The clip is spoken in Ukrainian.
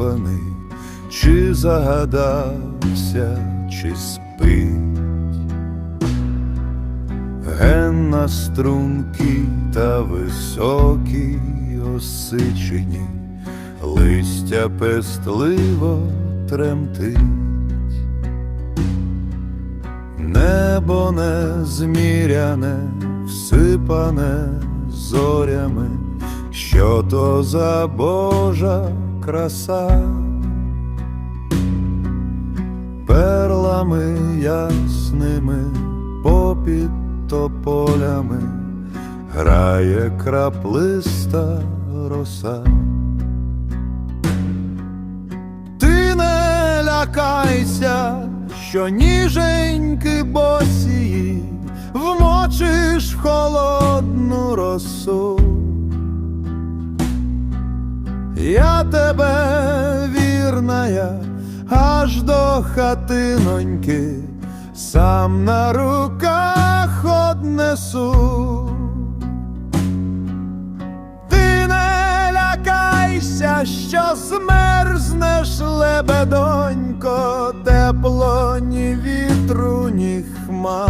заспаний, чи загадався, чи спить. Ген на струнки та високі осичені, листя пестливо тремтить. Небо незміряне, всипане зорями, що то за Божа краса, перлами ясними попід тополями грає краплиста роса. Ти не лякайся, що ніженьки босії вмочиш холодну росу. Я тебе вірная, аж до хатиноньки, сам на руках однесу. Ти не лякайся, що змерзнеш, лебедонько, тепло ні вітру, ні хмар.